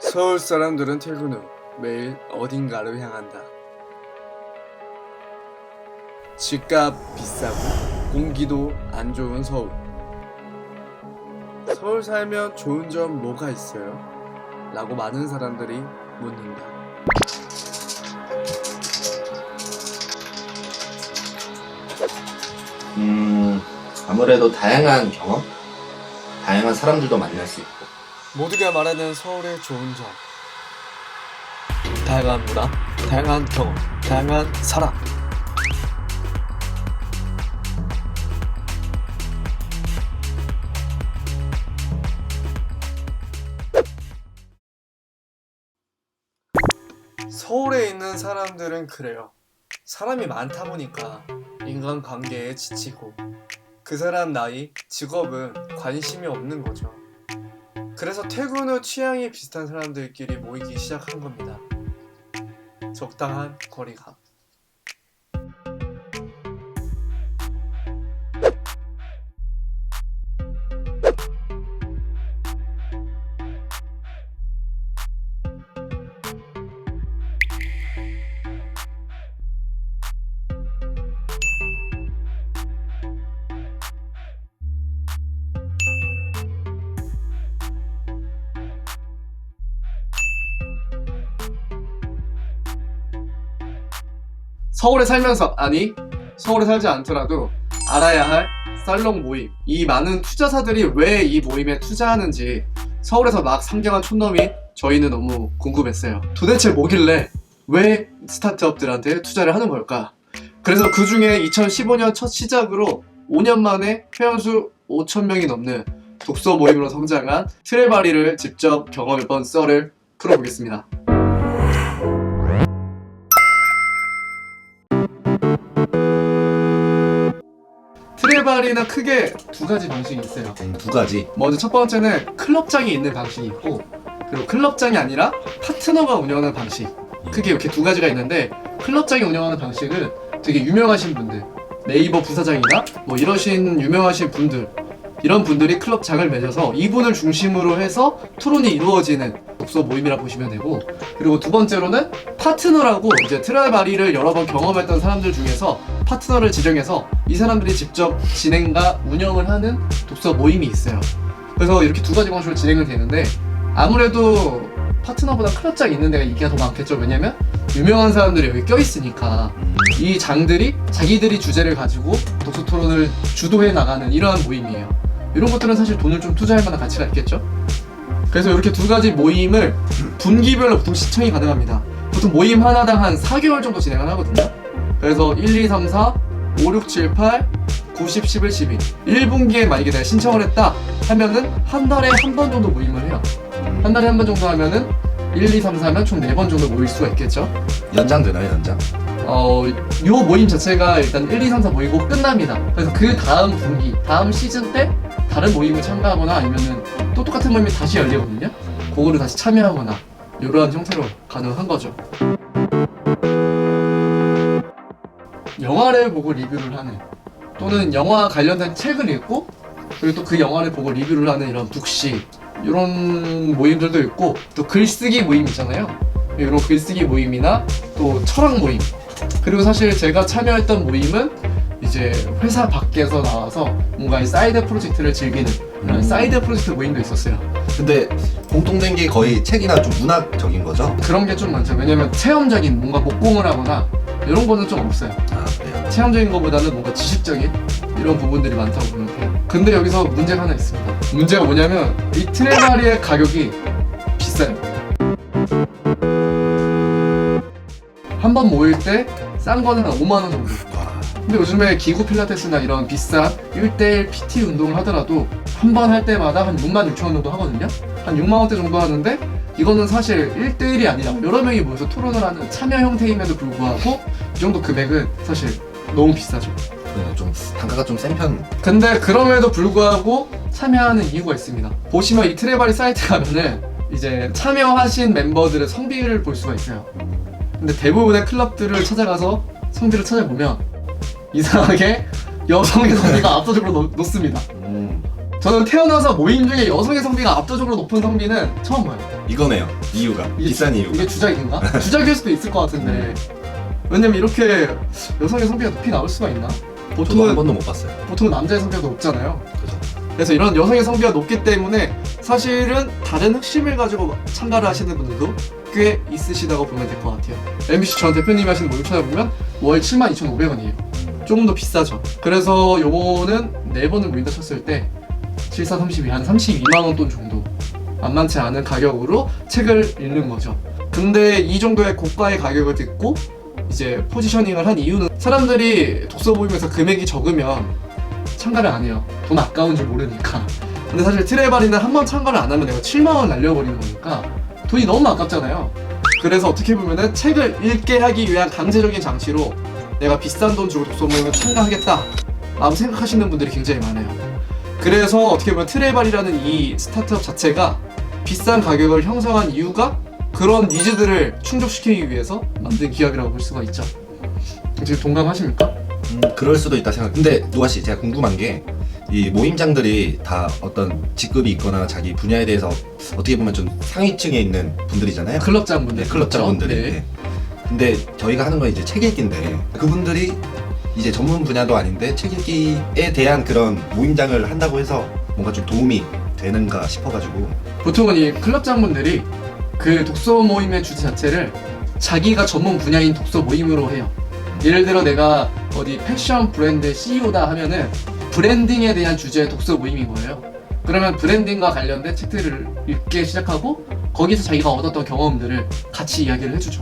서울 사람들은 퇴근 후 매일 어딘가로 향한다. 집값 비싸고 공기도 안 좋은 서울. 서울 살면 좋은 점 뭐가 있어요? 라고 많은 사람들이 묻는다. 음, 아무래도 다양한 경험? 다양한 사람들도 만날 수 있고. 모두가 말하는 서울의 좋은 점. 다양한 문화, 다양한 경험, 다양한 사람. 서울에 있는 사람들은 그래요. 사람이 많다 보니까 인간 관계에 지치고 그 사람 나이, 직업은 관심이 없는 거죠. 그래서 퇴근 후 취향이 비슷한 사람들끼리 모이기 시작한 겁니다. 적당한 거리감. 서울에 살면서 아니 서울에 살지 않더라도 알아야 할 살롱 모임. 이 많은 투자사들이 왜 이 모임에 투자하는지 서울에서 막 상경한 촌놈이 저희는 너무 궁금했어요. 도대체 뭐길래 왜 스타트업들한테 투자를 하는 걸까? 그래서 그 중에 2015년 첫 시작으로 5년 만에 회원수 5천명이 넘는 독서 모임으로 성장한 트레바리를 직접 경험해본 썰을 풀어보겠습니다 트레바리는 크게 두 가지 방식이 있어요. 음, 두 가지. 먼저 첫 번째는 클럽장이 있는 방식이 있고 그리고 클럽장이 아니라 파트너가 운영하는 방식. 크게 이렇게 두 가지가 있는데 클럽장이 운영하는 방식은 되게 유명하신 분들 네이버 부사장이나 뭐 이러신 유명하신 분들 이런 분들이 클럽장을 맺어서 이분을 중심으로 해서 토론이 이루어지는 독서 모임이라 보시면 되고 그리고 두 번째로는 파트너라고 이제 트라바리를 여러 번 경험했던 사람들 중에서 파트너를 지정해서 이 사람들이 직접 진행과 운영을 하는 독서 모임이 있어요. 그래서 이렇게 두 가지 방식으로 진행을 되는데 아무래도 파트너보다 클럽장 있는 데가 인기가 더 많겠죠. 왜냐면 유명한 사람들이 여기 껴있으니까 음, 이 장들이 자기들이 주제를 가지고 독서 토론을 주도해 나가는 이러한 모임이에요. 이런 것들은 사실 돈을 좀 투자할 만한 가치가 있겠죠. 그래서 이렇게 두 가지 모임을 분기별로 보통 시청이 가능합니다. 보통 모임 하나당 한 4개월 정도 진행을 하거든요. 그래서 1, 2, 3, 4, 5, 6, 7, 8, 9, 10, 11, 12. 1분기에 만약에 내가 신청을 했다 하면은 한 달에 한 번 정도 모임을 해요. 음. 한 달에 한 번 정도 하면은 1, 2, 3, 4면 총 4번 정도 모일 수가 있겠죠. 연장 되나요, 연장? 어, 요 모임 자체가 일단 1, 2, 3, 4 모이고 끝납니다. 그래서 그 다음 분기, 다음 시즌 때 다른 모임을 참가하거나 아니면은 또 똑같은 모임이 다시 열리거든요. 그거를 다시 참여하거나 이러한 형태로 가능한 거죠. 영화를 보고 리뷰를 하는 또는 영화 관련된 책을 읽고 그리고 또 그 영화를 보고 리뷰를 하는 이런 북시 이런 모임들도 있고 또 글쓰기 모임 있잖아요. 이런 글쓰기 모임이나 또 철학 모임 그리고 사실 제가 참여했던 모임은 이제 회사 밖에서 나와서 뭔가 이 사이드 프로젝트를 즐기는 그런 음. 사이드 프로젝트 모임도 있었어요. 근데 공통된 게 거의 책이나 좀 문학적인 거죠? 그런 게 좀 많죠. 왜냐면 체험적인 뭔가 목공을 하거나 이런 거는 좀 없어요. 아, 그래요? 체험적인 것보다는 뭔가 지식적인 이런 부분들이 많다고 생각해요. 근데 여기서 문제가 하나 있습니다. 문제가 뭐냐면 이 트레바리의 가격이 비싸요. 한 번 모일 때 싼 거는 한 5만 원 정도. 와, 근데 요즘에 기구 필라테스나 이런 비싼 1대1 PT 운동을 하더라도 한 번 할 때마다 한 6만 6천 원 정도 하거든요? 한 6만 원대 정도 하는데 이거는 사실 1대1이 아니라 여러 명이 모여서 토론을 하는 참여 형태임에도 불구하고 이 정도 금액은 사실 너무 비싸죠. 그냥 좀 단가가 좀 센 편. 근데 그럼에도 불구하고 참여하는 이유가 있습니다. 보시면 이 트레바리 사이트 가면은 이제 참여하신 멤버들의 성비를 볼 수가 있어요. 근데 대부분의 클럽들을 찾아가서 성비를 찾아보면 이상하게 여성의 성비가 압도적으로 높, 높습니다. 음, 저는 태어나서 모임 중에 여성의 성비가 압도적으로 높은 성비는 처음 봐요. 이거네요. 이유가 비싼 이유가. 이게 주작인가? 주작일 수도 있을 것 같은데. 왜냐면 이렇게 여성의 성비가 높이 나올 수가 있나? 저도 한 보통은 번도 못 봤어요. 보통은 남자의 성비가 높잖아요. 그죠. 그래서 이런 여성의 성비가 높기 때문에 사실은 다른 흑심을 가지고 참가를 하시는 분들도 꽤 있으시다고 보면 될 것 같아요. MBC 전 대표님이 하시는 모임 찾아보면 월 72,500원이에요. 조금 더 비싸죠. 그래서 요거는 네 번을 모인다 쳤을 때 74, 32, 한 32만 원 돈 정도 만만치 않은 가격으로 책을 읽는 거죠. 근데 이 정도의 고가의 가격을 듣고 이제 포지셔닝을 한 이유는 사람들이 독서 모임에서 금액이 적으면 참가를 안 해요. 돈 아까운 줄 모르니까. 근데 사실 트레바리는 한 번 참가를 안 하면 내가 7만 원 날려버리는 거니까 돈이 너무 아깝잖아요. 그래서 어떻게 보면은 책을 읽게 하기 위한 강제적인 장치로 내가 비싼 돈 주고 독서 모임에 참가하겠다 라고 생각하시는 분들이 굉장히 많아요. 그래서 어떻게 보면 트레발이라는 이 스타트업 자체가 비싼 가격을 형성한 이유가 그런 니즈들을 충족시키기 위해서 만든 기업이라고 볼 수가 있죠. 지금 동감하십니까? 음, 그럴 수도 있다 생각. 근데 노아 씨, 제가 궁금한 게 이 모임장들이 다 어떤 직급이 있거나 자기 분야에 대해서 어떻게 보면 좀 상위층에 있는 분들이잖아요. 클럽장 분들, 네, 클럽장 분들이. 그렇죠? 네. 네. 근데 저희가 하는 건 이제 책 읽기인데 그분들이 이제 전문 분야도 아닌데 책 읽기에 대한 그런 모임장을 한다고 해서 뭔가 좀 도움이 되는가 싶어가지고 보통은 이 클럽장 분들이 그 독서 모임의 주제 자체를 자기가 전문 분야인 독서 모임으로 해요. 예를 들어 내가 어디 패션 브랜드 CEO다 하면은 브랜딩에 대한 주제의 독서 모임인 거예요. 그러면 브랜딩과 관련된 책들을 읽기 시작하고 거기서 자기가 얻었던 경험들을 같이 이야기를 해주죠.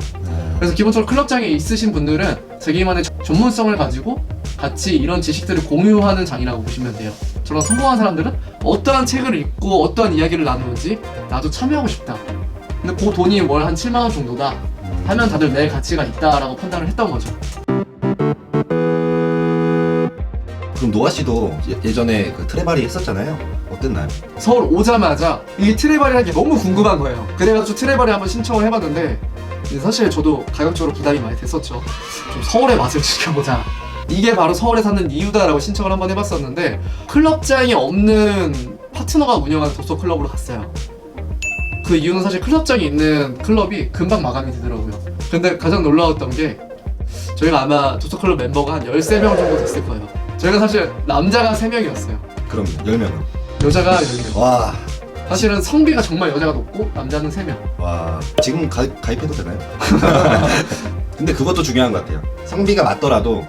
그래서 기본적으로 클럽장에 있으신 분들은 자기만의 전문성을 가지고 같이 이런 지식들을 공유하는 장이라고 보시면 돼요. 저런 성공한 사람들은 어떠한 책을 읽고 어떠한 이야기를 나누는지 나도 참여하고 싶다. 근데 그 돈이 월 한 7만 원 정도다 하면 다들 내 가치가 있다라고 판단을 했던 거죠. 그럼 노아 씨도 예- 예전에 그 트레바리 했었잖아요. 어땠나요? 서울 오자마자 이 트레바리라는 게 너무 궁금한 거예요. 그래가지고 트레바리 한번 신청을 해봤는데 사실 저도 가격적으로 부담이 많이 됐었죠. 좀 서울의 맛을 지켜보자. 이게 바로 서울에 사는 이유다라고 신청을 한번 해봤었는데 클럽장이 없는 파트너가 운영하는 독서 클럽으로 갔어요. 그 이유는 사실 클럽장이 있는 클럽이 금방 마감이 되더라고요. 근데 가장 놀라웠던 게 저희가 아마 독서 클럽 멤버가 한 13명 정도 됐을 거예요. 저희가 사실 남자가 3명이었어요. 그럼 10명은. 여자가 10명. 와, 사실은 성비가 정말 여자가 높고 남자는 3명. 와. 지금 가, 가입해도 되나요? 근데 그것도 중요한 것 같아요. 성비가 맞더라도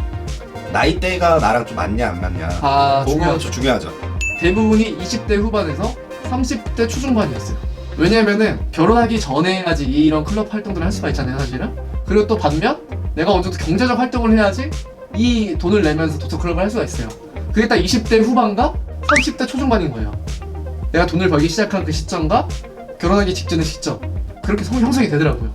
나이대가 나랑 좀 맞냐 안 맞냐. 아, 그거 중요하죠. 중요하죠. 대부분이 20대 후반에서 30대 초중반이었어요. 왜냐면은 결혼하기 전에야지 이런 클럽 활동들을 할 수가 있잖아요, 사실은. 그리고 또 반면 내가 어느 정도 경제적 활동을 해야지 이 돈을 내면서 도토 클럽을 할 수가 있어요. 그게 딱 20대 후반과 30대 초중반인 거예요. 내가 돈을 벌기 시작한 그 시점과 결혼하기 직전의 시점. 그렇게 성 형성이 되더라고요.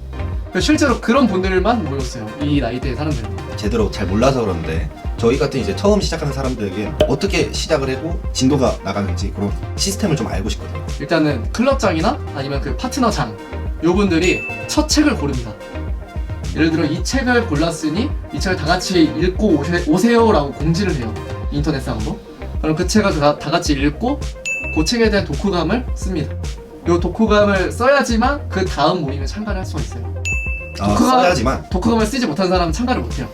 그래서 실제로 그런 분들만 모였어요. 이 나이대의 사람들은. 제대로 잘 몰라서 그러는데 저희 같은 이제 처음 시작하는 사람들에게 어떻게 시작을 하고 진도가 나가는지 그런 시스템을 좀 알고 싶거든요. 일단은 클럽장이나 아니면 그 파트너장 요분들이 첫 책을 고릅니다. 예를 들어 이 책을 골랐으니 이 책을 다 같이 읽고 오세, 요라고 공지를 해요. 인터넷상으로. 그럼 그 책을 다, 다 같이 읽고 그 책에 대한 독후감을 씁니다. 요 독후감을 써야지만 그 다음 모임에 참가를 할 수가 있어요. 아, 독후감- 써야지만 독후감을 쓰지 못한 사람은 참가를 못해요.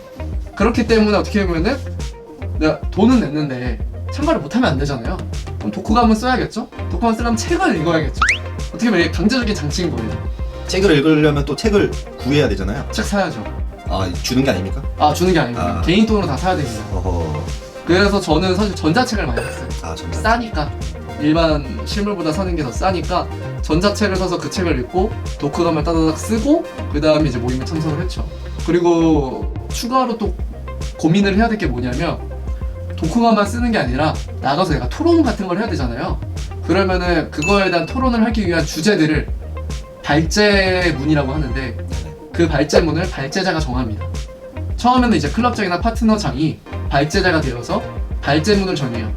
그렇기 때문에 어떻게 보면은 내가 돈은 냈는데 참가를 못하면 안 되잖아요. 그럼 독후감은 써야겠죠? 독후감 쓰려면 책을 읽어야겠죠. 어떻게 보면 이게 강제적인 장치인 거예요. 책을 읽으려면 또 책을 구해야 되잖아요. 책 사야죠. 아 주는 게 아닙니까? 아 주는 게 아닙니다. 아. 개인 돈으로 다 사야 됩니다. 어허. 그래서 저는 사실 전자책을 많이 샀어요. 아 전자. 싸니까 일반 실물보다 사는 게 더 싸니까 전자책을 사서 그 책을 읽고 독후감을 따다닥 쓰고 그 다음에 이제 모임에 참석을 했죠. 그리고 추가로 또 고민을 해야 될 게 뭐냐면 독후감만 쓰는 게 아니라 나가서 내가 토론 같은 걸 해야 되잖아요. 그러면은 그거에 대한 토론을 하기 위한 주제들을 발제문이라고 하는데 그 발제문을 발제자가 정합니다. 처음에는 이제 클럽장이나 파트너장이 발제자가 되어서 발제문을 정해요.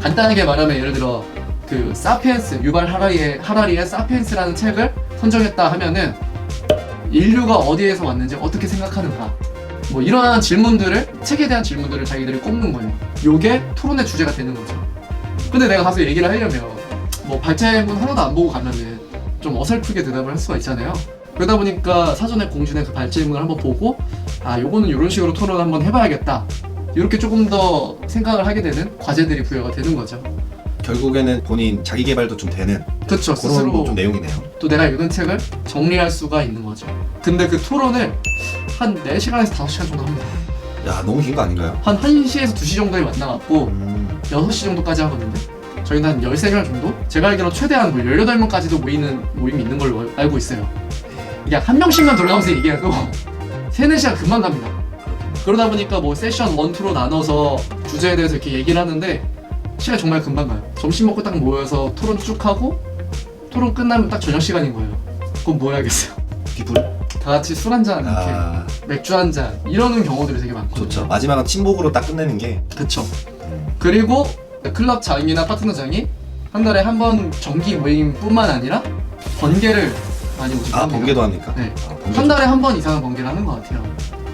간단하게 말하면 예를 들어 그 사피엔스 유발 하라리의 하라리의 사피엔스라는 책을 선정했다 하면은 인류가 어디에서 왔는지 어떻게 생각하는가 뭐 이러한 질문들을 책에 대한 질문들을 자기들이 꼽는 거예요. 요게 토론의 주제가 되는 거죠. 근데 내가 가서 얘기를 하려면 뭐 발제문 하나도 안 보고 가면은 좀 어설프게 대답을 할 수가 있잖아요. 그러다 보니까 사전에 공지된 그 발제문을 한번 보고 아 요거는 이런 식으로 토론을 한번 해봐야겠다. 이렇게 조금 더 생각을 하게 되는 과제들이 부여가 되는 거죠. 결국에는 본인 자기 개발도 좀 되는 그렇죠. 스스로 좀 내용이네요. 또 내가 읽은 책을 정리할 수가 있는 거죠. 근데 그 토론을 한 4시간에서 5시간 정도 합니다. 야 너무 긴 거 아닌가요? 한 1시에서 2시 정도에 만나갖고 음, 6시 정도까지 하거든요. 저희는 한 13명 정도? 제가 알기로는 최대한 뭐 18명까지도 모이는 모임이 있는 걸로 알고 있어요. 이게 한 명씩만 돌아가면서 얘기해도 3, 4시간 금방 갑니다. 그러다 보니까 뭐 세션 1, 2로 나눠서 주제에 대해서 이렇게 얘기를 하는데 시간이 정말 금방 가요. 점심 먹고 딱 모여서 토론 쭉 하고 토론 끝나면 딱 저녁 시간인 거예요. 그럼 뭐 해야겠어요? 기분 다 같이 술 한잔 이렇게 아 맥주 한 잔 이러는 경우들이 되게 많거든요. 좋죠. 마지막은 친목으로 딱 끝내는 게 그쵸. 음, 그리고 클럽 장이나 파트너장이 한 달에 한 번 정기 모임뿐만 아니라 번개를 많이 모집합니다. 아 번개도 합니까? 네. 아, 번개 한 좀- 달에 한 번 이상은 번개를 하는 것 같아요.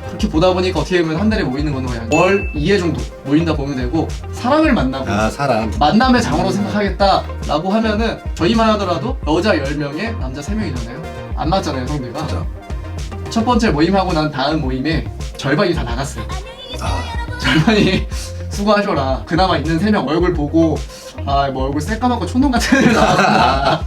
그렇게 보다 보니까 어떻게 보면 한 달에 모이는 거는 그냥 월 2회 정도 모인다 보면 되고 사람을 만나고 아 사람 만남의 장으로 생각하겠다라고 하면은 저희만 하더라도 여자 10명에 남자 3명이잖아요. 안 맞잖아요, 성비가. 진짜 첫 번째 모임하고 난 다음 모임에 절반이 다 나갔어요. 아 절반이 수고하셔라. 그나마 있는 세명 얼굴 보고 아 뭐 얼굴 새까맣고 촌놈 같은 애들 나왔구나.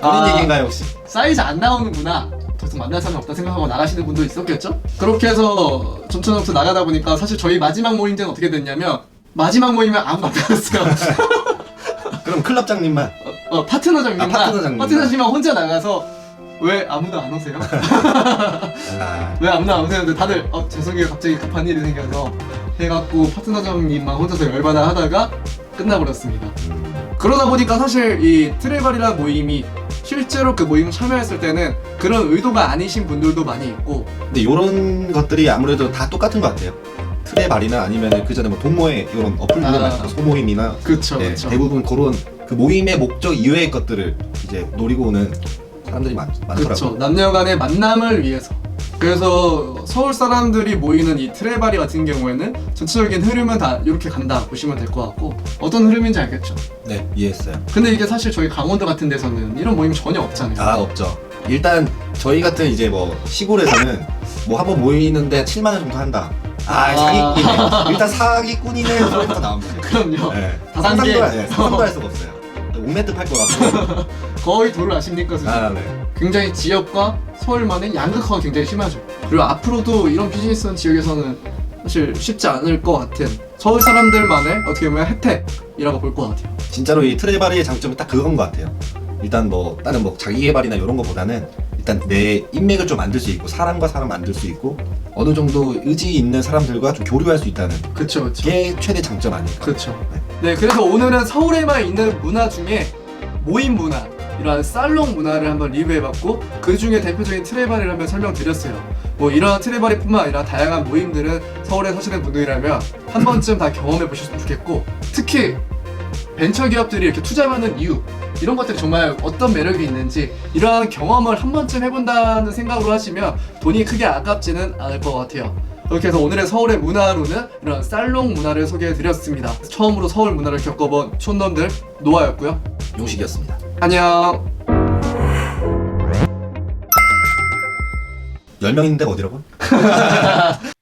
본인 아, 얘기인가요 혹시? 사이즈 안 나오는구나. 더 이상 만날 사람이 없다 생각하고 나가시는 분도 있었겠죠? 그렇게 해서 점차점차 나가다 보니까 사실 저희 마지막 모임 때는 어떻게 됐냐면 마지막 모임에 아무도 안 나갔어요. 그럼 클럽장님만 어, 파트너장님만 아, 파트너장님만. 파트너장님만 혼자 나가서 왜 아무도 안 오세요? 아, 왜 아무도 안 오세요? 근데 다들 어 죄송해요 갑자기 급한 일이 생겨서 해갖고 파트너장님만 혼자서 열받아 하다가 끝나버렸습니다. 음, 그러다 보니까 사실 이 트레발이라는 모임이 실제로 그 모임 참여했을 때는 그런 의도가 아니신 분들도 많이 있고 근데 이런 것들이 아무래도 다 똑같은 것 같아요. 틀의 발이나 아니면 그 전에 뭐 동모의 이런 어플들 아. 아. 소모임이나 그쵸 네, 그쵸 대부분 그런 그 모임의 목적 이외의 것들을 이제 노리고 오는 사람들이 많, 많더라고요. 남녀 간의 만남을 위해서 그래서 서울 사람들이 모이는 이 트레바리 같은 경우에는 전체적인 흐름은 다 이렇게 간다 보시면 될 것 같고 어떤 흐름인지 알겠죠 네, 이해했어요. 근데 이게 사실 저희 강원도 같은 데서는 이런 모임 전혀 없잖아요 아 없죠. 일단 저희 같은 이제 뭐 시골에서는 뭐 한번 모이는데 7만 원 정도 한다. 아, 아. 사기꾼이네. 일단 사기꾼이네 소리부터 나옵니다. 그럼요 네. 다단계. 상상도, 네, 상상도 할 수가 없어요. 5m 팔것 같고. 거의 도를 아십니까 선생님? 아, 네. 굉장히 지역과 서울만의 양극화가 굉장히 심하죠. 그리고 앞으로도 이런 비즈니스 지역에서는 사실 쉽지 않을 것 같은 서울 사람들만의 어떻게 보면 혜택이라고 볼 것 같아요. 진짜로 이 트레바리의 장점은 딱 그건 것 같아요. 일단 뭐 다른 뭐 자기 개발이나 이런 거보다는 일단 내 인맥을 좀 만들 수 있고 사람과 사람 만들 수 있고 어느 정도 의지 있는 사람들과 좀 교류할 수 있다는 그쵸, 그쵸. 게 최대 장점 아닐까. 그쵸. 네, 그래서 오늘은 서울에만 있는 문화 중에 모임 문화, 이러한 살롱 문화를 한번 리뷰해봤고 그 중에 대표적인 트레바리를 한번 설명드렸어요. 뭐 이러한 트레바리뿐만 아니라 다양한 모임들은 서울에 사시는 분들이라면 한 번쯤 다 경험해 보셨으면 좋겠고 특히 벤처 기업들이 이렇게 투자하는 이유 이런 것들이 정말 어떤 매력이 있는지 이러한 경험을 한 번쯤 해본다는 생각으로 하시면 돈이 크게 아깝지는 않을 것 같아요. 그렇게 해서 오늘의 서울의 문화로는 이런 살롱 문화를 소개해드렸습니다. 처음으로 서울 문화를 겪어본 촌놈들 노아였고요. 용식이었습니다. 안녕. 10명인데 어디라고?